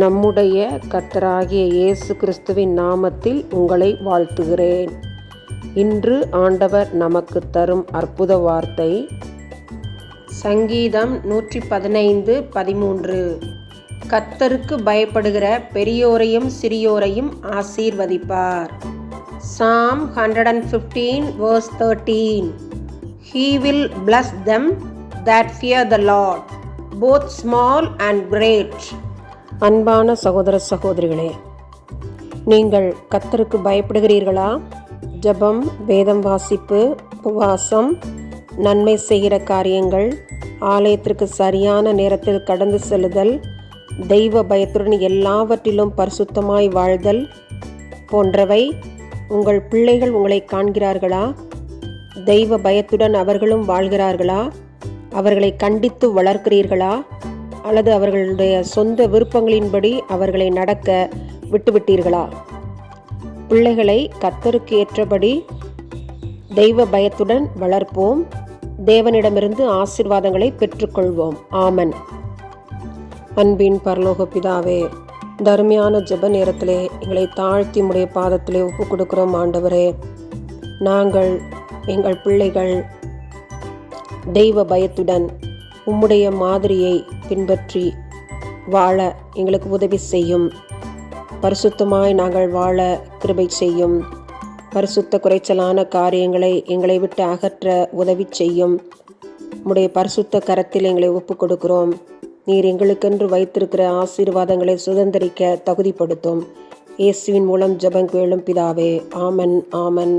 நம்முடைய கர்த்தராகிய இயேசு கிறிஸ்துவின் நாமத்தில் உங்களை வாழ்த்துகிறேன். இன்று ஆண்டவர் நமக்கு தரும் அற்புத வார்த்தை சங்கீதம் நூற்றி பதினைந்து பதிமூன்று. கர்த்தருக்கு பயப்படுகிற பெரியோரையும் சிறியோரையும் ஆசீர்வதிப்பார். Psalm hundred and fifteen verse thirteen he will bless them that fear the Lord both small and great அன்பான சகோதர சகோதரிகளே நீங்கள் கத்தருக்கு பயப்படுகிறீர்களா? ஜெபம் வேதம் வாசிப்பு உபவாசம் நன்மை செய்கிற காரியங்கள் ஆலயத்திற்கு சரியான நேரத்தில் கடந்து செல்லுதல் தெய்வ பயத்துடன் எல்லாவற்றிலும் பரிசுத்தமாய் வாழ்தல் போன்றவை உங்கள் பிள்ளைகள் உங்களை காண்கிறார்களா? தெய்வ பயத்துடன் அவர்களும் வாழ்கிறார்களா? அவர்களை கண்டித்து வளர்க்கிறீர்களா? அல்லது அவர்களுடைய சொந்த விருப்பங்களின்படி அவர்களை நடக்க விட்டுவிட்டீர்களா? பிள்ளைகளை கத்தருக்கு ஏற்றபடி தெய்வ பயத்துடன் வளர்ப்போம். தேவனிடமிருந்து ஆசீர்வாதங்களை பெற்றுக்கொள்வோம். ஆமன். அன்பின் பரலோக பிதாவே இந்த அருமையான ஜெப நேரத்திலே எங்களை தாழ்த்தி உடைய பாதத்திலே ஒப்பு கொடுக்கிறோம் ஆண்டவரே. நாங்கள் எங்கள் பிள்ளைகள் தெய்வ பயத்துடன் உம்முடைய மாதிரியை பின்பற்றி வாழ எங்களுக்கு உதவி செய்யும். பரிசுத்தமாய் நாங்கள் வாழ கிருபை செய்யும். பரிசுத்த குறைச்சலான காரியங்களை எங்களை விட்டு அகற்ற உதவி செய்யும். உம்முடைய பரிசுத்த கரத்தில் எங்களை ஒப்பு கொடுக்கிறோம் நீர் எங்களுக்கென்று வைத்திருக்கிற ஆசீர்வாதங்களை சுதந்திரிக்க தகுதிப்படுத்தும். இயேசுவின் மூலம் ஜெபம் கேளும் பிதாவே. ஆமன் ஆமன்.